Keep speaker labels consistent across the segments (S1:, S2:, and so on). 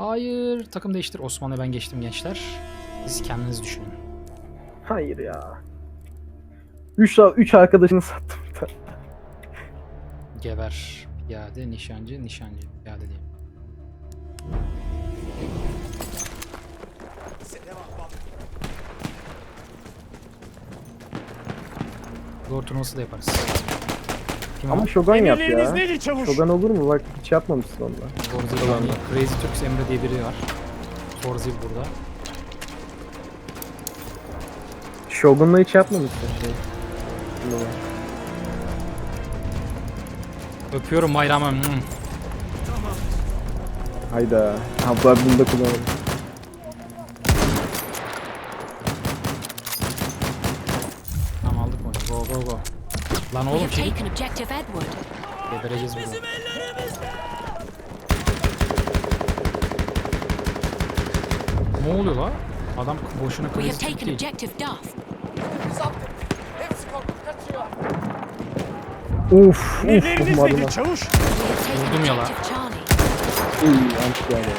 S1: Hayır. Takım değiştir. Osman'la ben geçtim gençler. Siz kendiniz düşünün.
S2: Hayır ya. 3 3 arkadaşını sattım.
S1: Geber. Piyade, nişancı, nişancı. Piyade değil. Gol turnuvası da yaparız. Kim
S2: Ama Shogun yap
S3: Emirleriniz
S2: ya.
S3: nedir çavuş?
S2: Shogun olur mu? Bak hiç yapmamışsın onunla.
S1: Forzil Crazy Turks Emre diye biri var. Forzil burada.
S2: Shogun'la hiç yapmamışsın şey. Bunu.
S1: Öpüyorum bayramım. Hmm.
S2: Hayda. Abla bunu da kullanalım.
S1: Tamam aldık onu. Go go go. Lan
S4: We
S1: oğlum
S4: have
S1: çekil.
S4: taken objective Edward.
S1: Gebereceğiz burada. Ne oluyor la? Adam boşuna
S4: We have taken
S1: değil.
S4: objective Duff.
S2: Uf uf
S3: Emirleriniz
S2: umarım.
S3: nedir çavuş?
S4: We have taken
S1: Vurdum ya lan.
S4: objective Charlie.
S2: Yanlış yani.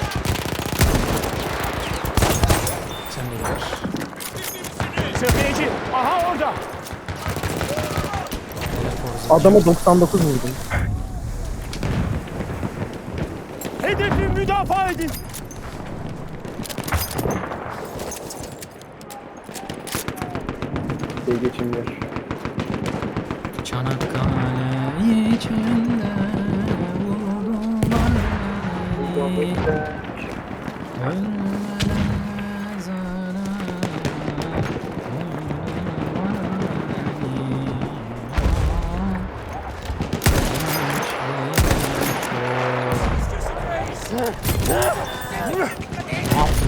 S1: Sen de geber.
S3: Sefeci. Aha orada.
S2: Adama 99 vurdum.
S3: Hedefi müdafaa edin.
S2: Şey geçemiyor.
S1: Çanakkale içinde vurdular beni. Ölmeden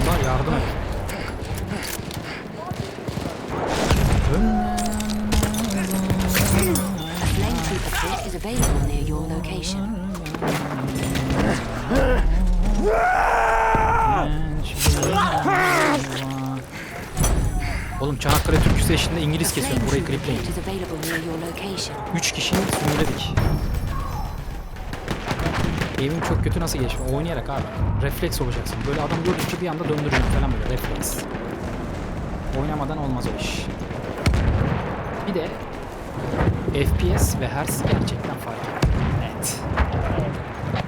S1: Lan yardım et.
S4: A flametrooper kit is available near your location.
S1: Oğlum Çanakkale Türküsü eşliğinde İngiliz kesiyorum. Burayı klipleyin.
S4: is available near your location.
S1: 3 kişiyi sömüredik. Evim çok kötü nasıl geçti? Oynayarak abi. Refleks olacaksın. Böyle adam gördükçe bir anda döndürüyorsun falan böyle refleks. Oynamadan olmaz o iş. Bir de FPS ve Hertz gerçekten fark ediyor. Net.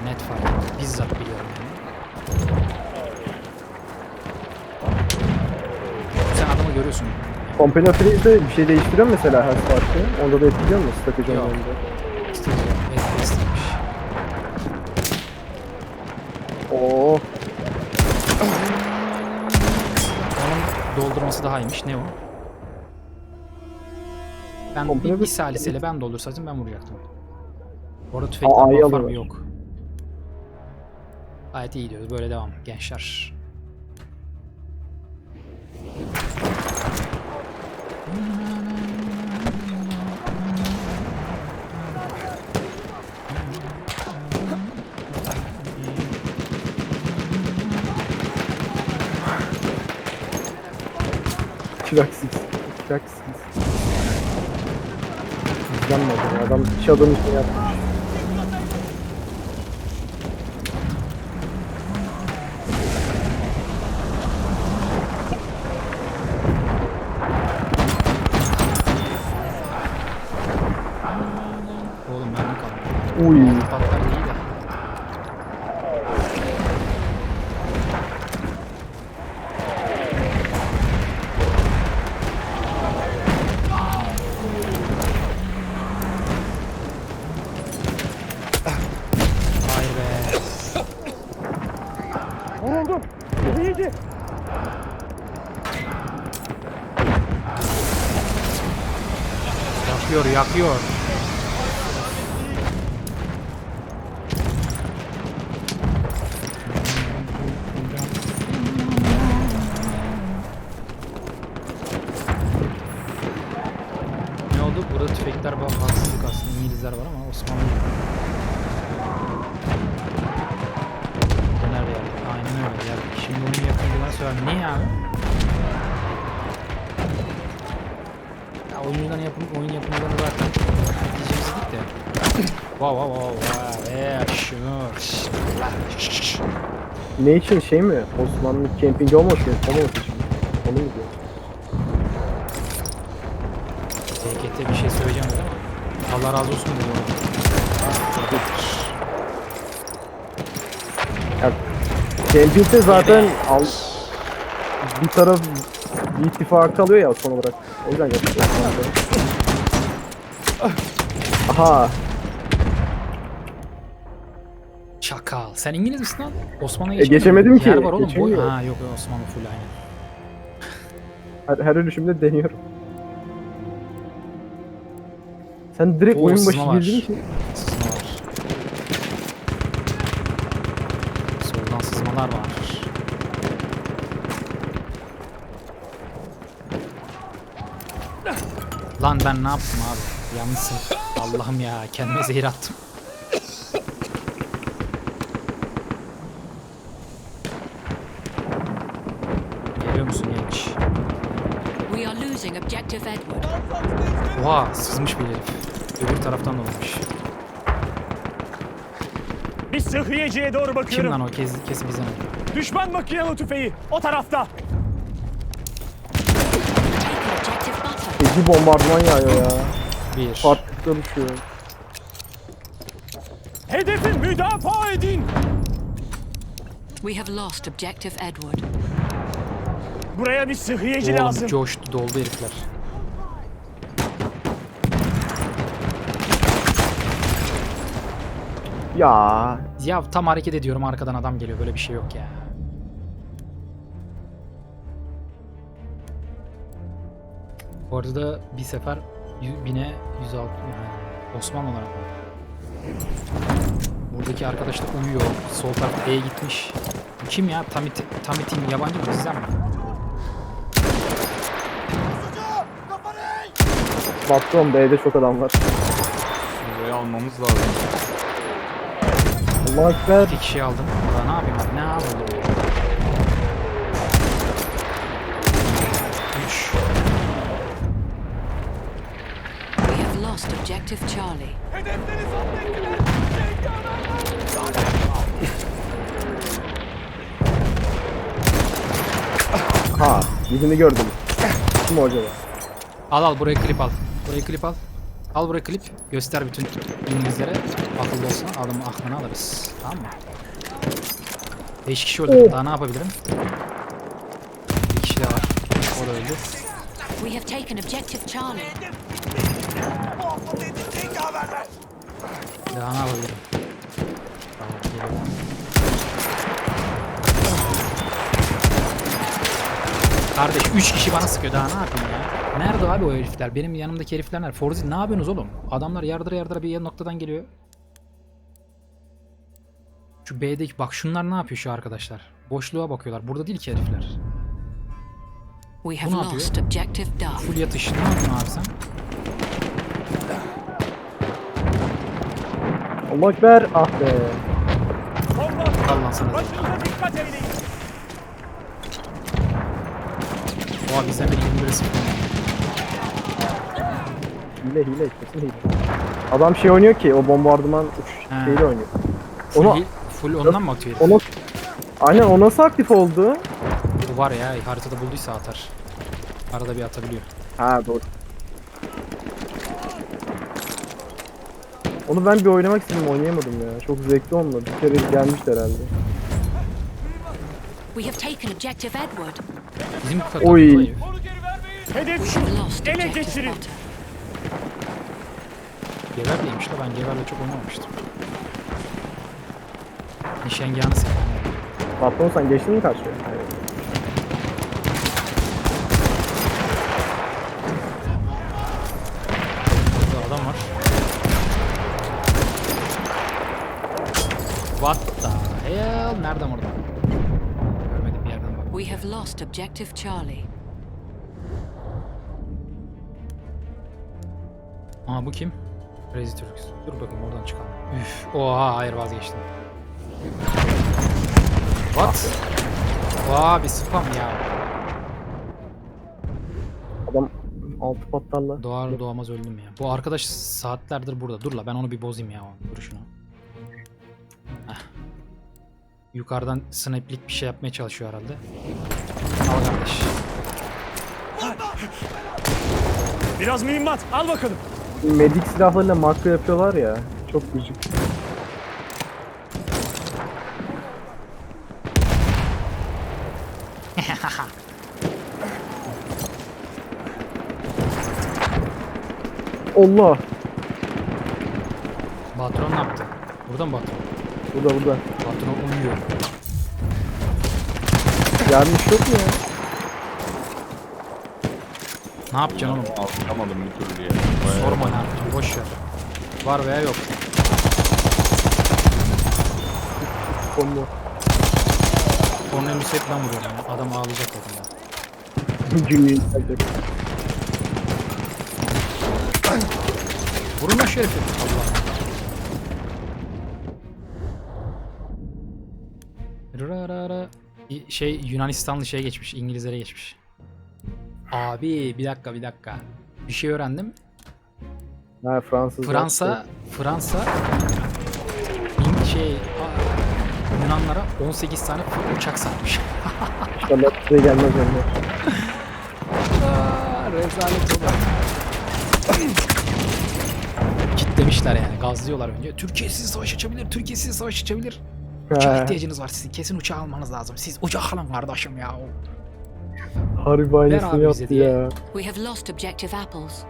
S1: Net fark ediyor. Bizzat biliyorum yani. Sen adamı görüyorsun.
S2: Company Freeze'de bir şey değiştiriyor mesela her farkı? Onda da etkiliyor mu strateji anlamında?
S1: FPS'miş.
S2: Oo.
S1: Doldurması daha iyiymiş. Ne o? Ben
S2: Komple
S1: bir, bir saliseyle ben doldursaydım ben vuracaktım. Orada tüfekten
S2: Aa, iyi
S1: buff var mı?
S2: alıyorlar.
S1: Yok. Gayet iyi diyoruz. Böyle devam gençler.
S2: Kiraksız. Kiraksız. İzlenmedi. Adam iş adamı için yapmış.
S1: Oğlum Yakıyor. Ne oldu? Burada tüfekler var, haksızlık aslında İngilizler var ama Osmanlı. Aynen öyle. Ya, şimdi onun yapımcılar söyler. Niye abi? Ya oyuncudan yapım, oyun yapımcılarını zaten diyeceğimiz de. Wow wow wow wow. Yeah, sure.
S2: Ne için şey mi? Osmanlı kempingi olmaması için. Olmaması için. Onu mu diyor?
S1: TKT bir şey söyleyeceğim dedi ama Allah razı olsun dedi bu
S2: Ya, kempingde zaten al, bir taraf bir ittifak kalıyor ya son olarak. O yüzden. Aha.
S1: Çakal. Sen İngiliz misin lan? Osmanlı'ya
S2: E, geçemedim ki,
S1: Yer var oğlum. Bu...
S2: geçemiyorum.
S1: Ha yok Osmanlı full aynen.
S2: Her, her ölüşümde deniyorum. Sen direkt
S1: Oo,
S2: oyun başı
S1: sızma var.
S2: girdiğin için
S1: Sızma var. Soldan sızmalar var. Lan ben ne yaptım abi? Yanlışsın. Allah'ım ya kendime zehir attım. Geliyor musun genç?
S4: We are losing objective Edward.
S1: Oha sızmış bir herif. Öbür taraftan dolanmış.
S3: Bir sıhhiyeciye doğru
S1: Kim
S3: bakıyorum.
S1: lan o kes, kesin bizden öldü.
S3: Düşman makinalı tüfeği o tarafta.
S4: Take objective
S2: feci bombardıman yağıyor ya.
S1: Bir.
S2: Farklıkta düşüyor.
S3: Hedefi müdafaa edin.
S4: We have lost objective Edward.
S3: Buraya bir sıhhiyeci
S1: Oğlum
S3: lazım.
S1: coştu doldu herifler.
S2: Ya
S1: Ya tam hareket ediyorum arkadan adam geliyor böyle bir şey yok ya. Bu arada da bir sefer yü- bine 106 yani Osmanlı olarak. Buradaki arkadaş da uyuyor. Sol taraf E'ye gitmiş. Bu kim ya? Tamit, Tamit'in yabancı mı? Bizden mi?
S2: baktım B'de çok adam var.
S5: Burayı almamız lazım.
S2: Allah ekber.
S1: İki kişi aldım. Daha ne yapayım abi? Ne yapayım? Üç.
S4: We have lost objective Charlie.
S2: Ha yüzünü gördüm. Kim o acaba?
S1: Al al buraya klip al. Buraya klip al. Al buraya klip. Göster bütün İngilizlere. Akıllı olsun. Adamın aklını alırız. Tamam mı? 5 kişi öldü. Daha ne yapabilirim? Bir kişi daha var. O da öldü.
S4: We have taken objective Charlie.
S1: Daha ne yapabilirim? Tamam geliyorum. Kardeş 3 kişi bana sıkıyor daha ne yapayım ya? Nerede abi o herifler? Benim yanımdaki herifler nerede? Forzi ne yapıyorsunuz oğlum? Adamlar yardıra yardıra bir noktadan geliyor. Şu B'deki bak şunlar ne yapıyor şu arkadaşlar? Boşluğa bakıyorlar. Burada değil ki herifler.
S4: We have
S1: ne yapıyor?
S4: lost objective Duff.
S1: Full yatış. Ne yapıyorsun abi sen?
S2: Allah ekber. Ah be.
S3: Bomba.
S1: Al lan sana.
S3: Başınıza dikkat.
S1: Oha bizden biri 21'e sıkıyor.
S2: Hile hile kesin hile. Adam şey oynuyor ki o bombardıman uç
S1: Ha.
S2: şeyle oynuyor.
S1: Full,
S2: Onu-
S1: full ondan mı atıyor? herif?
S2: Onu Aynen o nasıl aktif oldu?
S1: Bu var ya haritada bulduysa atar. Arada bir atabiliyor.
S2: Ha doğru. Onu ben bir oynamak istedim oynayamadım ya. Çok zevkli onunla. Bir kere gelmişti herhalde.
S4: We have taken objective Edward.
S1: Bizim
S2: Oy.
S3: Hedef şu.
S4: Lost
S3: Ele
S4: objective
S3: geçirin.
S4: butter.
S1: Gever değilmiş de ben Gever'le çok oynamamıştım. Nişengahını sevdim.
S2: Patron sen geçtin mi karşıya? Hayır.
S1: Burada adam var. What the hell? Nereden oradan? Görmedim bir yerden bak.
S4: We have lost objective Charlie.
S1: Aa bu kim? Crazy Turks. Dur bakayım oradan çıkalım. Üf. Oha hayır vazgeçtim. What? Oha bir spam ya.
S2: Adam altı patlarla.
S1: Doğar doğmaz öldüm ya. Bu arkadaş saatlerdir burada. Dur la ben onu bir bozayım ya. Dur şunu. Heh. Yukarıdan sniperlik bir şey yapmaya çalışıyor herhalde. Kardeş.
S3: Biraz mühimmat. Al bakalım.
S2: Medik silahlarıyla makro yapıyorlar ya. Çok gıcık. Allah!
S1: Patron ne yaptı? Burada mı patron?
S2: Burada burada.
S1: Patron uyuyor.
S2: Gelmiş yok mu ya?
S1: Ne yapacaksın oğlum?
S5: Alışamadım bir türlü ya. Bayağı-
S1: Sorma ne yapacaksın? Boş ver. Var veya yok. Onun en hep ben vuruyorum ya. Adam ağlayacak zaten ya.
S2: Cümleyi yükselecek.
S1: Vurun lan şu herifi. Allah. Bir Şey Yunanistanlı şeye geçmiş. İngilizlere geçmiş. Abi bir dakika bir dakika. Bir şey öğrendim.
S2: Ha Fransız.
S1: Fransa Fransa İng- şey Yunanlara 18 tane uçak satmış.
S2: İnşallah size gelmez onlar.
S1: Aa, rezalet olur. Kitlemişler yani gazlıyorlar önce. Türkiye sizi savaş açabilir, Türkiye sizi savaş açabilir.
S2: Ha,
S1: ihtiyacınız var sizin. Kesin uçağı almanız lazım. Siz uçak alın kardeşim ya.
S2: Harbi aynısını
S1: abi bize
S2: yaptı
S1: diye.
S2: ya.
S4: We have lost objective apples.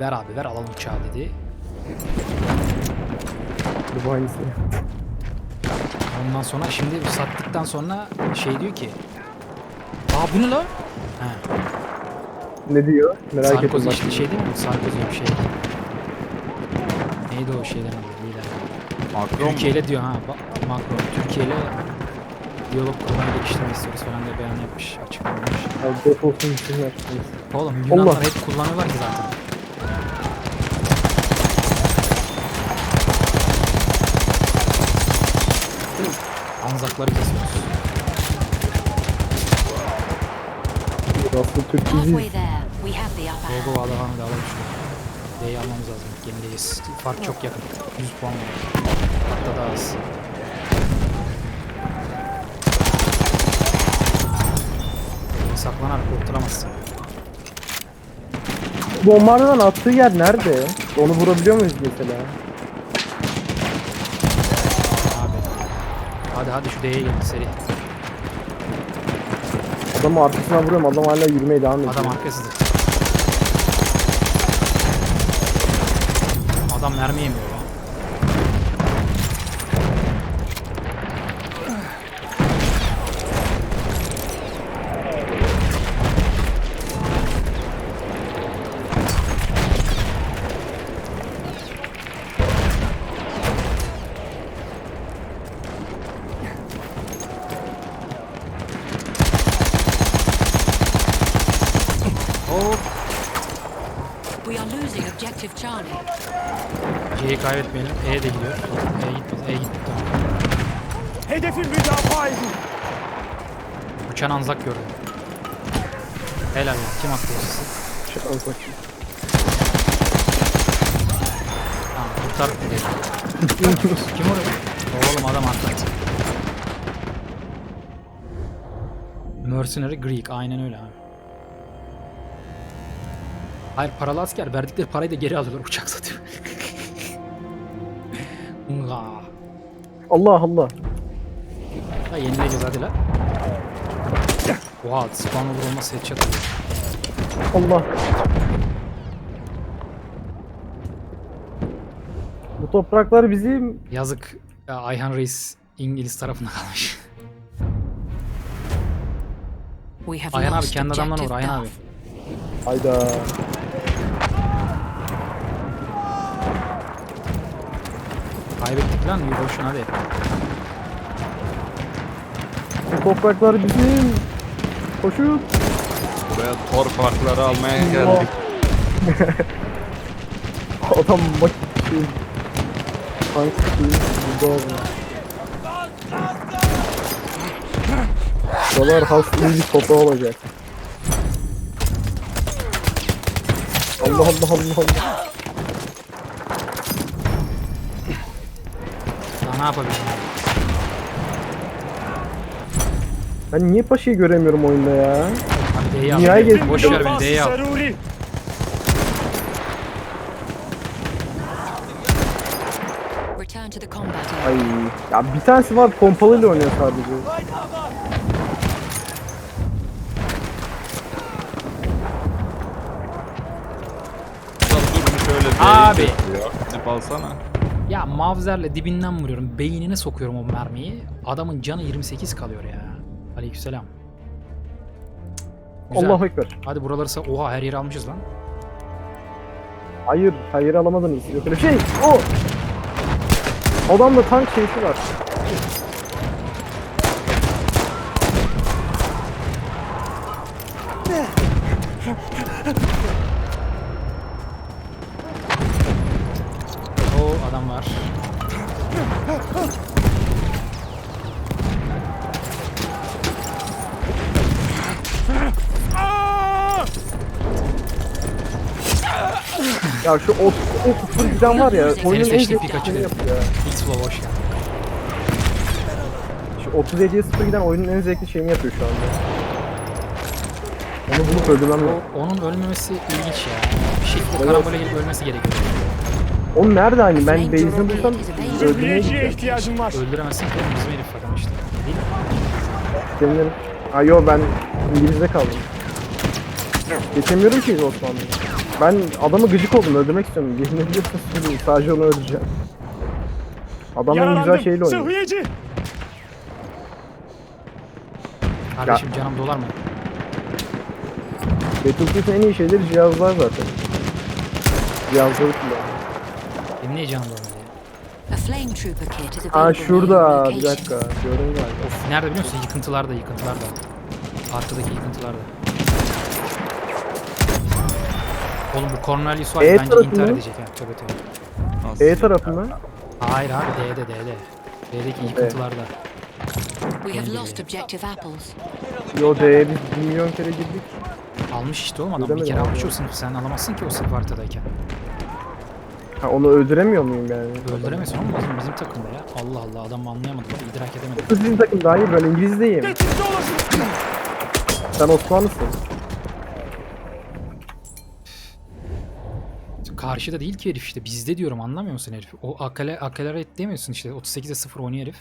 S1: Ver abi ver alalım uçağı dedi.
S2: Harbi aynısını yaptı.
S1: Ondan sonra şimdi sattıktan sonra şey diyor ki Aa bu ne lan? Ha,
S2: Ne diyor? Merak ettim
S1: Sarkozy
S2: bak.
S1: işte şey değil mi? Sarkozy bir şey. Neydi o şeyden adı? Lider.
S5: Macron mu?
S1: Türkiye ile diyor ha. Ba- Macron Türkiye ile diyalog kurmayı geliştirmek istiyoruz falan diye beyan yapmış. Açıklamış.
S2: Abi defolsun gitsinler.
S1: Oğlum Yunanlar
S2: Allah.
S1: hep kullanıyorlar ki zaten. Anzakları kesiyoruz.
S2: Aslında Türk
S4: Halfway
S2: biziz.
S4: there, we have the upper hand.
S1: Gogo Valla Hamdi alalım şunu. D'yi almamız lazım. Gemideyiz. Fark çok yakın. 100 puan var. Hatta daha az. Saklanarak kurtulamazsın.
S2: Bombardıman attığı yer nerede? Onu vurabiliyor muyuz mesela?
S1: Abi. Hadi hadi şu D'ye gelin seri.
S2: Adamı arkasına vuruyorum. Adam hala yürümeye devam ediyor.
S1: Adam arkasıdır. Adam mermi yemiyor anzak gördüm. Helal ya. Kim attı o sisi?
S2: Şu.
S1: Tamam kurtar. Kim orada? Oğlum adam atlattı. Mercenary Greek. Aynen öyle abi. Hayır paralı asker verdikleri parayı da geri alıyorlar uçak satıyor.
S2: Allah Allah.
S1: Ha yenileceğiz hadi lan. Oha spawn olur olmaz headshot alıyor.
S2: Allah. Bu topraklar bizim.
S1: Yazık ya Ayhan Reis İngiliz tarafına kalmış.
S4: We have
S1: Ayhan abi
S4: lost
S1: kendi adamdan vur
S4: objective
S1: Ayhan abi.
S4: Duff.
S2: Hayda.
S1: Kaybettik lan bir boşuna hadi.
S2: Bu topraklar bizim. Koşun.
S5: Buraya torpakları almaya geldik.
S2: Adam bak. Tank burada abi. Buralar hastayı bir topu olacak. Allah Allah Allah Allah.
S1: Daha ne yapabilirim?
S2: Ben niye paşayı göremiyorum oyunda ya?
S1: Hadi D'yi.
S2: Dünyayı gez-
S1: Boş ver beni D'yi al.
S3: Zaruri.
S4: Return to the combat
S2: Ay ya bir tanesi var pompalıyla oynuyor sadece.
S5: Ulan dur bir şöyle
S1: Abi.
S5: ya. Gidip alsana.
S1: Ya mavzerle dibinden vuruyorum. Beynine sokuyorum o mermiyi. Adamın canı 28 kalıyor ya. Aleykümselam. Güzel.
S2: Allahu Ekber.
S1: Hadi buraları sa- Oha her yeri almışız lan.
S2: Hayır, hayır alamadınız. Yok öyle bir şey. O. Adamda tank şeysi var.
S1: O adam var.
S2: Ya şu 30 0 giden var ya. Oyunun en zevkli
S1: Pikachu
S2: şeyini
S1: dedim.
S2: yapıyor ya.
S1: Hoş geldin.
S2: Şu 37'ye 0 giden oyunun en zevkli şeyini yapıyor şu anda. Onu bulup öldürmem lazım.
S1: O, onun ölmemesi ilginç ya. Bir şekilde karambole gelip ölmesi gerekiyor.
S2: Oğlum nerede hani? Ben base'ini bulsam öldürmeye gideceğim.
S3: ihtiyacım var.
S1: Öldüremezsin ki oğlum bizim herif adam işte. Değil mi?
S2: Ha yo ben İngiliz'de kaldım. Geçemiyorum ki Osmanlı'ya. Ben adamı gıcık oldum öldürmek istiyorum. Yemin ediyorsun söyleyeyim sadece onu öldüreceğim. Adam en güzel şeyle oynuyor.
S3: Zırhlayıcı.
S1: Kardeşim canım dolar mı?
S2: Battlefield'in en iyi şeyleri cihazlar zaten. Cihazları kullanıyor.
S1: Benim niye canım dolar ya?
S4: A flame trooper kit is available
S2: Aa
S4: near your
S2: şurada bir
S4: location.
S2: dakika gördüm galiba.
S1: Of nerede biliyor musun? Yıkıntılarda yıkıntılarda. Arkadaki yıkıntılarda. Oğlum bu Cornelius var ya,
S2: E
S1: bence
S2: tarafı
S1: intihar
S2: mı?
S1: edecek ha. Tövbe tövbe.
S5: Nasıl
S2: E tarafında.
S1: Hayır abi D'de D'de. D'deki yıkıntılarda.
S4: We have lost objective apples.
S2: Yo D'ye biz milyon kere girdik.
S1: Almış işte oğlum adam bir kere
S2: abi.
S1: almış o sınıf. Sen alamazsın ki o sınıf haritadayken.
S2: Ha onu öldüremiyor muyum yani?
S1: Öldüremezsin oğlum bizim, bizim takımda ya. Allah Allah adam anlayamadı bak idrak edemedi.
S2: Sizin takım daha iyi ben.
S3: Tetikte olasın.
S2: Sen Osmanlısın.
S1: Karşıda değil ki herif işte bizde diyorum anlamıyor musun herif? O akale accelerate demiyorsun işte 38'e 0 oynuyor herif.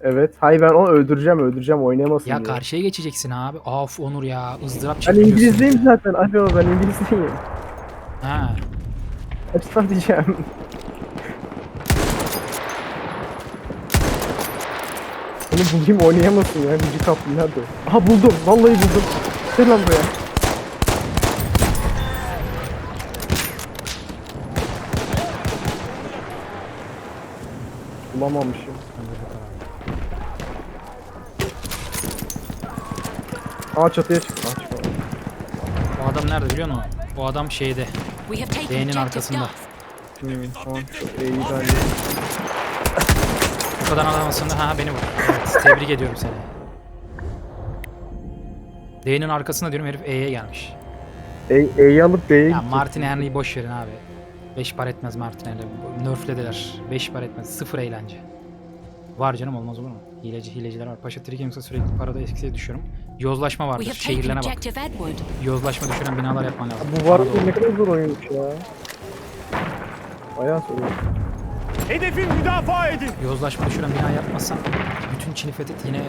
S2: Evet. Hayır ben onu öldüreceğim öldüreceğim oynayamasın
S1: Ya
S2: diye.
S1: karşıya geçeceksin abi. Of Onur ya ızdırap
S2: Ben
S1: çekiyorsun.
S2: İngilizdeyim zaten. Alo ben İngilizdeyim.
S1: Ha.
S2: Açıklar diyeceğim. Bunu bulayım oynayamasın ya. Gücü kaplı nerede? Aha buldum. Vallahi buldum. Gel lan buraya. Bulamamışım. Aa çatıya çıktı. Aa çıkmadı.
S1: O adam nerede biliyor musun? O adam şeyde. D'nin arkasında.
S2: Hmm, tamam. Çok iyi bence.
S1: Bu kadar alamasında ha beni vur. Evet tebrik ediyorum seni. D'nin arkasında diyorum herif E'ye gelmiş.
S2: E, E'yi alıp B'ye
S1: Ya. Martin Henry'i boş verin abi. 5 par etmez Martin Henry. Nerflediler. 5 par etmez. Sıfır eğlence. Var canım olmaz olur mu? Hileci, hileciler var. Paşa Trikings'e sürekli parada eksiye düşüyorum. Yozlaşma vardır. Şehirlerine bak. Yozlaşma düşüren binalar yapman lazım.
S2: Bu var ne kadar zor oyunmuş ya. Bayağı zor.
S3: Hedefi müdafaa edin.
S1: Yozlaşma düşüren bina yapmazsan bütün Çin'i fethet yine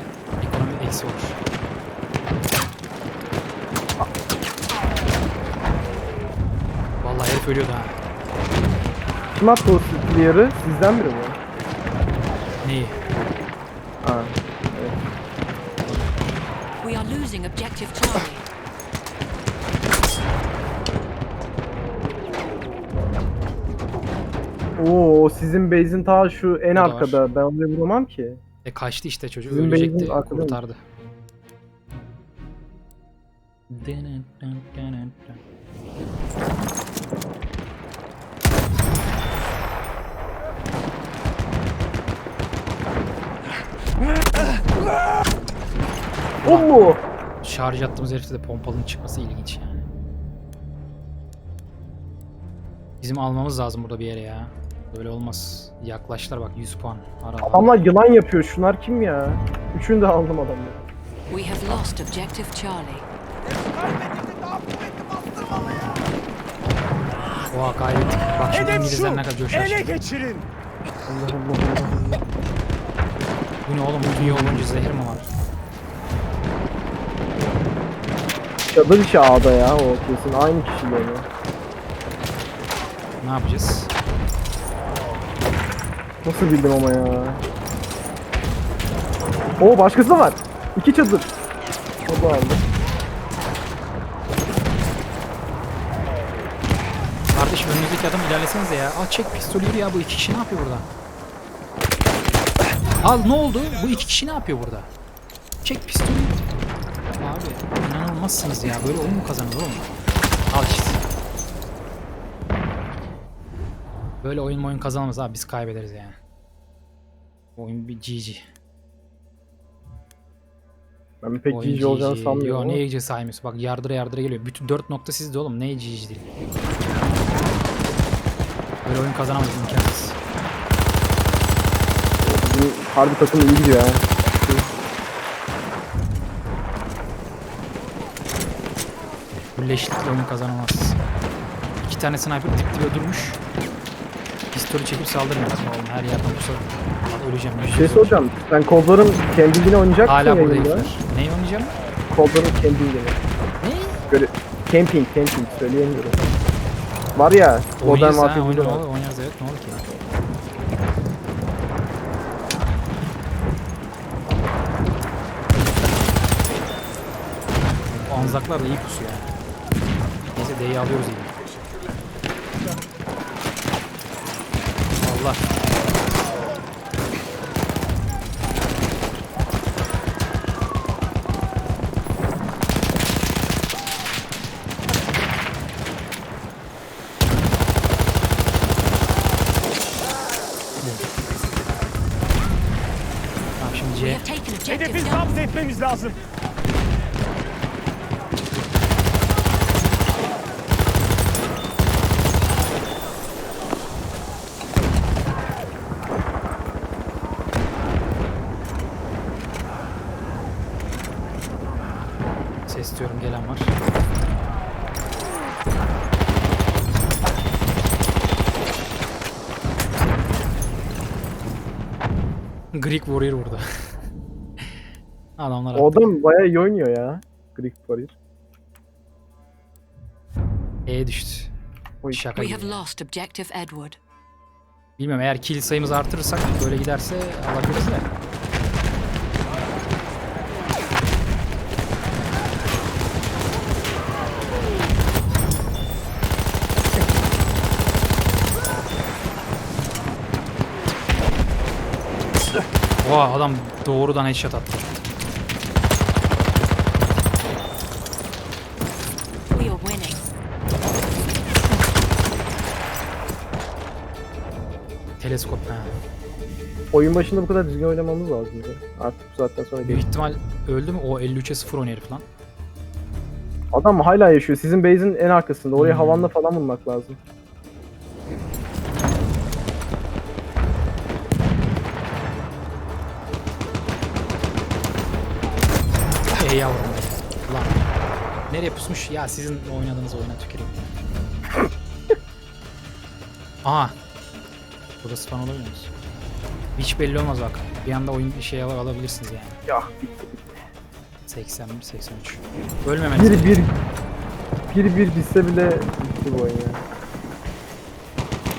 S1: ekonomi eksi olur. Vallahi herif ölüyordu ha.
S2: Kim attı o clear'ı? Sizden biri mi?
S1: Neyi?
S2: Ha.
S4: We are losing objective Charlie.
S2: Oo o sizin base'in ta şu en
S1: var.
S2: arkada. Ben oraya vuramam ki.
S1: E kaçtı işte çocuk
S2: Bizim
S1: ölecekti
S2: beynin arkada mı?
S1: kurtardı.
S2: O mu?
S1: Şarj attığımız herifte de pompalının çıkması ilginç yani. Bizim almamız lazım burada bir yere ya. Böyle olmaz. Yaklaştılar bak 100 puan. Ara
S2: Adamlar yılan yapıyor. Şunlar kim ya? Üçünü de aldım adamları.
S4: We have lost objective Charlie.
S1: Oha kaybettik. Bak şimdi İngilizler ne kadar coşar.
S3: Ele geçirin.
S2: Allah Allah Allah.
S1: Bu ne oğlum? Bu dünya olunca zehir mi var?
S2: Çadır işi A'da ya o kesin aynı kişiler ya.
S1: Ne yapacağız?
S2: Nasıl bildim ama ya. Oo başkası da var. İki çadır. O da aldı.
S1: Kardeşim önünüzdeki adam ilerlesenize ya. Aa çek pistolü ya bu iki kişi ne yapıyor burada? Al ne oldu? Bu iki kişi ne yapıyor burada? Çek pistolü. Abi inanılmazsınız ya. Böyle oyun mu kazanır oğlum? Al işte. Böyle oyun oyun kazanamaz abi biz kaybederiz yani. Oyun bir GG.
S2: Ben pek
S1: Oyun
S2: GG olacağını sanmıyorum
S1: Yo
S2: ama.
S1: ne GG saymıyorsun bak yardıra yardıra geliyor. Bütün 4 nokta sizde oğlum ne GG değil. Böyle oyun kazanamayız imkansız.
S2: Bizim harbi takım iyi gidiyor ya.
S1: Birleşikle oyun kazanamaz. İki tane sniper dip dibe durmuş. Pistolü çekip saldırmıyor. Oğlum her yerden olsa Lan öleceğim.
S2: Bir şey soracağım. Sen kodların kendiliğini oynayacak mısın
S1: Hala burada
S2: yayında?
S1: herifler. Neyi oynayacağım?
S2: Kodların kendiliğini.
S1: Ne?
S2: Böyle camping camping söyleyemiyorum. Var ya modern
S1: Oynarız ha,
S2: Warfare'de
S1: oynar,
S2: var.
S1: evet ne olur ki? Bu Anzaklar da iyi pusuyor yani. D'yi alıyoruz yine. Allah. Tamam, şimdi...
S3: Hedefimizi hapsetmemiz lazım.
S1: Greek Warrior burada. Adamlar
S2: O
S1: attı.
S2: adam bayağı iyi oynuyor ya. Greek Warrior.
S1: E'ye düştü.
S2: Oy.
S1: Şaka
S4: We
S1: gibi.
S4: have
S1: ya.
S4: lost objective Edward.
S1: Bilmiyorum eğer kill sayımızı artırırsak böyle giderse alabiliriz de. Oha adam doğrudan headshot attı.
S4: We are winning.
S1: Teleskop ha.
S2: Oyun başında bu kadar düzgün oynamamız lazımdı. Artık bu saatten sonra
S1: Büyük ihtimal öldü mü? O 53'e 0 oynuyor herif lan.
S2: Adam hala yaşıyor. Sizin base'in en arkasında. Oraya
S1: Hmm.
S2: havanla falan bulmak lazım.
S1: Yavrum be. Ulan. Nereye pusmuş? Ya sizin oynadığınız oyuna tüküreyim. Aha. Burası falan olabilir musun? Hiç belli olmaz bak. Bir anda oyun şey al- alabilirsiniz yani.
S2: Ya bitti.
S1: 81, 83. Ölmemeniz
S2: Bir bir bir bir bitse bile bitti bu oyun ya.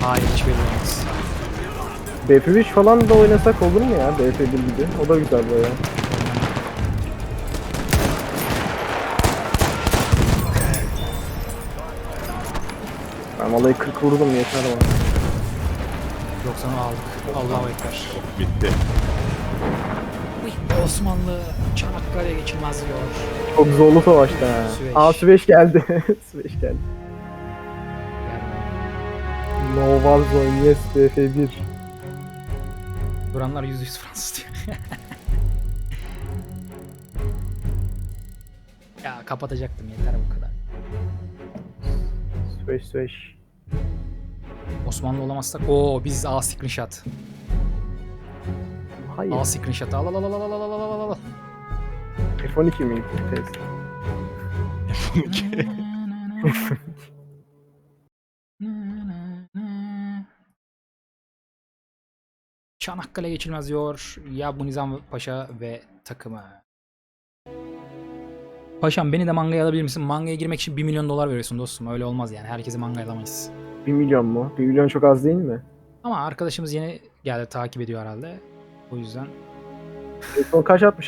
S1: Hayır hiç belli olmaz.
S2: BF3 falan da oynasak olur mu ya? BF1 gibi. O da güzel böyle. Ben vallahi 40 vurdum yeter ama.
S1: 90'ı aldık. Allahu Ekber.
S5: Bitti.
S1: Osmanlı Çanakkale'ye geçilmez diyor.
S2: Çok zorlu savaştı ha.
S1: Süveyş.
S2: Aa Süveyş geldi. Süveyş geldi. No Warzone yes BF1.
S1: duranlar %100 Fransız diyor. ya kapatacaktım yeter bu kadar.
S2: Süveyş Süveyş.
S1: Osmanlı olamazsak o biz A screenshot.
S2: Hayır.
S1: A screenshot al al al al al al al al al al.
S2: F12 mi tez?
S1: Çanakkale geçilmez diyor. Ya bu Nizam Paşa ve takımı. Paşam beni de mangaya alabilir misin? Mangaya girmek için 1 milyon dolar veriyorsun dostum. Öyle olmaz yani. Herkesi mangaya alamayız.
S2: 1 milyon mu? 1 milyon çok az değil mi?
S1: Ama arkadaşımız yeni geldi takip ediyor herhalde. O yüzden
S2: En son kaç atmış